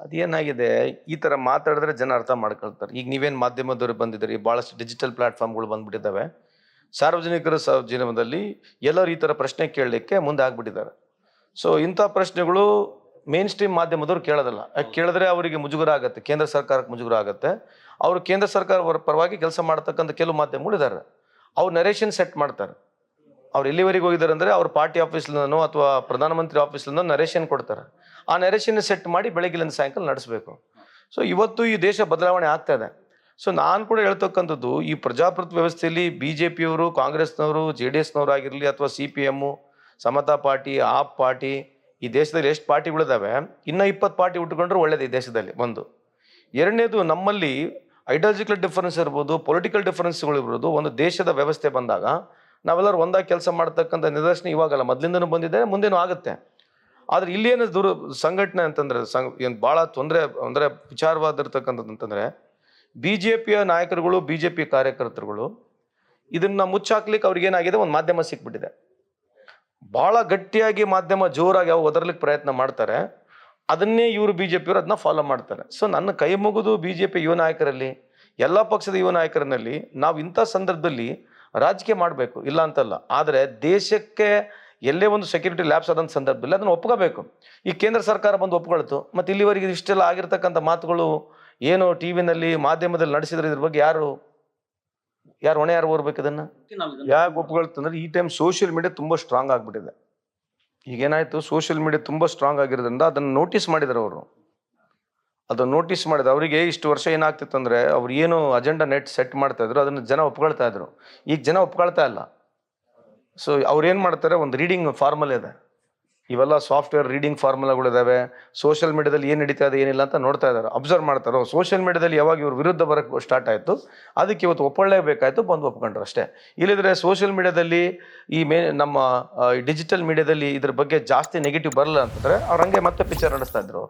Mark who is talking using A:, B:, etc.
A: ಅದೇನಾಗಿದೆ ಈ ಥರ ಮಾತಾಡಿದ್ರೆ ಜನ ಅರ್ಥ ಮಾಡ್ಕೊಳ್ತಾರೆ. ಈಗ ನೀವೇನು ಮಾಧ್ಯಮದವರು ಬಂದಿದ್ದೀರಿ ಬಹಳಷ್ಟು ಡಿಜಿಟಲ್ ಪ್ಲಾಟ್ಫಾರ್ಮ್ಗಳು ಬಂದ್ಬಿಟ್ಟಿದ್ದಾವೆ. ಸಾರ್ವಜನಿಕರ ಜೀವನದಲ್ಲಿ ಎಲ್ಲರೂ ಈ ಥರ ಪ್ರಶ್ನೆ ಕೇಳಲಿಕ್ಕೆ ಮುಂದೆ ಆಗ್ಬಿಟ್ಟಿದ್ದಾರೆ. ಸೊ ಇಂಥ ಪ್ರಶ್ನೆಗಳು ಮೇನ್ ಸ್ಟ್ರೀಮ್ ಮಾಧ್ಯಮದವ್ರು ಕೇಳೋದಲ್ಲ. ಕೇಳಿದ್ರೆ ಅವರಿಗೆ ಮುಜುಗರ ಆಗುತ್ತೆ ಕೇಂದ್ರ ಸರ್ಕಾರಕ್ಕೆ ಮುಜುಗರ ಆಗುತ್ತೆ ಅವರು ಕೇಂದ್ರ ಸರ್ಕಾರ ಪರವಾಗಿ ಕೆಲಸ ಮಾಡ್ತಕ್ಕಂಥ ಕೆಲವು ಮಾಧ್ಯಮಗಳು ಇದ್ದಾರೆ ಅವ್ರು ನರೇಷನ್ ಸೆಟ್ ಮಾಡ್ತಾರೆ. ಅವ್ರು ಎಲ್ಲಿವರೆಗೆ ಹೋಗಿದ್ದಾರೆ ಅಂದರೆ ಅವ್ರ ಪಾರ್ಟಿ ಆಫೀಸ್ಲಿಂದನೋ ಅಥವಾ ಪ್ರಧಾನಮಂತ್ರಿ ಆಫೀಸ್ಲಿಂದ ನರೇಷನ್ ಕೊಡ್ತಾರೆ. ಆ ನರೇಷನ್ ಸೆಟ್ ಮಾಡಿ ಬೆಳಗ್ಗಿಲಿಂದ ಸಾಯಂಕಾಲ ನಡೆಸಬೇಕು. ಸೊ ಇವತ್ತು ಈ ದೇಶ ಬದಲಾವಣೆ ಆಗ್ತಾ ಇದೆ. ಸೊ ನಾನು ಕೂಡ ಹೇಳ್ತಕ್ಕಂಥದ್ದು, ಈ ಪ್ರಜಾಪ್ರಭುತ್ವ ವ್ಯವಸ್ಥೆಯಲ್ಲಿ ಬಿ ಜೆ ಪಿಯವರು ಕಾಂಗ್ರೆಸ್ನವರು, ಜೆ ಡಿ ಎಸ್ನವರು ಆಗಿರಲಿ ಅಥವಾ C P M, Samata party, AAP party, ಈ ದೇಶದಲ್ಲಿ ಎಷ್ಟು ಪಾರ್ಟಿಗಳಿದಾವೆ, ಇನ್ನೂ ಇಪ್ಪತ್ತು ಪಾರ್ಟಿ ಉಟ್ಕೊಂಡ್ರೆ ಒಳ್ಳೇದು ಈ ದೇಶದಲ್ಲಿ ಒಂದು. ಎರಡನೇದು ನಮ್ಮಲ್ಲಿ ಐಡಿಯಾಲಜಿಕಲ್ ಡಿಫರೆನ್ಸ್ ಇರ್ಬೋದು, ಪೊಲಿಟಿಕಲ್ ಡಿಫ್ರೆನ್ಸ್ಗಳಿರ್ಬೋದು ಒಂದು ದೇಶದ ವ್ಯವಸ್ಥೆ ಬಂದಾಗ ನಾವೆಲ್ಲರೂ ಒಂದಾಗಿ ಕೆಲಸ ಮಾಡ್ತಕ್ಕಂಥ ನಿದರ್ಶನ ಇವಾಗಲ್ಲ. ಮೊದಲಿಂದನೂ ಬಂದಿದೆ, ಮುಂದೇನೂ ಆಗುತ್ತೆ. ಆದ್ರೆ ಇಲ್ಲೇನು ದುರು ಸಂಘಟನೆ ಅಂತಂದ್ರೆ, ಸಂಘ ಏನು ಭಾಳ ತೊಂದರೆ, ಅಂದರೆ ವಿಚಾರವಾದಿರ್ತಕ್ಕಂಥದ್ದು ಅಂತಂದರೆ ಬಿ ಜೆ ಪಿಯ ನಾಯಕರುಗಳು ಬಿ ಜೆ ಪಿ ಕಾರ್ಯಕರ್ತರುಗಳು ಇದನ್ನು ಮುಚ್ಚಾಕ್ಲಿಕ್ಕೆ ಅವ್ರಿಗೇನಾಗಿದೆ ಒಂದು ಮಾಧ್ಯಮ ಸಿಕ್ಬಿಟ್ಟಿದೆ. ಭಾಳ ಗಟ್ಟಿಯಾಗಿ ಮಾಧ್ಯಮ ಜೋರಾಗಿ ಅವು ಒದರ್ಲಿಕ್ಕೆ ಪ್ರಯತ್ನ ಮಾಡ್ತಾರೆ. ಅದನ್ನೇ ಇವರು ಬಿ ಜೆ ಪಿಯವರು ಅದನ್ನ ಫಾಲೋ ಮಾಡ್ತಾರೆ. ಸೊ ನನ್ನ ಕೈ ಮುಗಿದು ಬಿ ಜೆ ಪಿ ಯುವ ನಾಯಕರಲ್ಲಿ, ಎಲ್ಲ ಪಕ್ಷದ ಯುವ ನಾಯಕರಲ್ಲಿ ನಾವು ಇಂಥ ಸಂದರ್ಭದಲ್ಲಿ ರಾಜಕೀಯ ಮಾಡಬೇಕು, ಇಲ್ಲ ಅಂತಲ್ಲ. ಆದರೆ ದೇಶಕ್ಕೆ ಎಲ್ಲೇ ಒಂದು ಸೆಕ್ಯೂರಿಟಿ ಲ್ಯಾಬ್ಸ್ ಆದಂಥ ಸಂದರ್ಭದಲ್ಲಿ ಅದನ್ನು ಒಪ್ಕೋಬೇಕು. ಈ ಕೇಂದ್ರ ಸರ್ಕಾರ ಬಂದು ಒಪ್ಕೊಳ್ತು, ಮತ್ತು ಇಲ್ಲಿವರೆಗೆ ಇಷ್ಟೆಲ್ಲ ಆಗಿರ್ತಕ್ಕಂಥ ಮಾತುಗಳು ಏನು ಟಿ ವಿನಲ್ಲಿ ಮಾಧ್ಯಮದಲ್ಲಿ ನಡೆಸಿದ್ರೆ ಇದ್ರ ಬಗ್ಗೆ ಯಾರು ಯಾರು ಹೊಣೆ, ಯಾರು ಓರ್ಬೇಕು ಇದನ್ನು? ಯಾಕೆ ಒಪ್ಕೊಳ್ತಂದ್ರೆ ಈ ಟೈಮ್ ಸೋಷಿಯಲ್ ಮೀಡಿಯಾ ತುಂಬ ಸ್ಟ್ರಾಂಗ್ ಆಗಿಬಿಟ್ಟಿದೆ. ಈಗೇನಾಯಿತು ಸೋಷಿಯಲ್ ಮೀಡಿಯಾ ತುಂಬ ಸ್ಟ್ರಾಂಗ್ ಆಗಿರೋದ್ರಿಂದ ಅದನ್ನು ನೋಟಿಸ್ ಮಾಡಿದ್ದಾರೆ ಅವರು. ಅದನ್ನ ನೋಟಿಸ್ ಮಾಡಿದ ಅವರಿಗೆ ಇಷ್ಟು ವರ್ಷ ಏನಾಗ್ತಿತ್ತು ಅಂದರೆ ಅವ್ರು ಏನು ಅಜೆಂಡಾ ನೆಟ್ ಸೆಟ್ ಮಾಡ್ತಾ ಇದ್ರು, ಅದನ್ನು ಜನ ಒಪ್ಕೊಳ್ತಾ ಇದ್ರು. ಈಗ ಜನ ಒಪ್ಕೊಳ್ತಾ ಇಲ್ಲ. ಸೊ ಅವ್ರು ಏನು ಮಾಡ್ತಾರೆ, ಒಂದು ರೀಡಿಂಗ್ ಫಾರ್ಮಲ್ ಇದೆ. ಇವೆಲ್ಲ ಸಾಫ್ಟ್ವೇರ್ ರೀಡಿಂಗ್ ಫಾರ್ಮುಲಾಗಳಿದ್ದಾವೆ ಸೋಷಿಯಲ್ ಮೀಡಿಯಾದಲ್ಲಿ ಏನು ನಡೀತಾ ಇದೆ, ಏನಿಲ್ಲ ಅಂತ ನೋಡ್ತಾ ಇದ್ದಾರೆ ಅಬ್ಸರ್ವ್ ಮಾಡ್ತಾರೋ. ಸೋಷಿಯಲ್ ಮೀಡಿಯಾದಲ್ಲಿ ಯಾವಾಗ ಇವ್ರ ವಿರುದ್ಧ ಬರಕ್ಕೆ ಸ್ಟಾರ್ಟ್ ಆಯಿತು, ಅದಕ್ಕೆ ಇವತ್ತು ಒಪ್ಪಳ್ಳೇಬೇಕಾಯಿತು ಬಂದು ಒಪ್ಕೊಂಡ್ರು ಅಷ್ಟೇ. ಇಲ್ಲಿದ್ರೆ ಸೋಷಿಯಲ್ ಮೀಡಿಯಾದಲ್ಲಿ ಈ ಮೇ, ನಮ್ಮ ಡಿಜಿಟಲ್ ಮೀಡಿಯಾದಲ್ಲಿ ಇದ್ರ ಬಗ್ಗೆ ಜಾಸ್ತಿ ನೆಗೆಟಿವ್ ಬರಲ್ಲ ಅಂತಂದರೆ ಅವ್ರು ಹಂಗೆ ಮತ್ತೆ ಪಿಕ್ಚರ್ ನಡೆಸ್ತಾ ಇದ್ರು.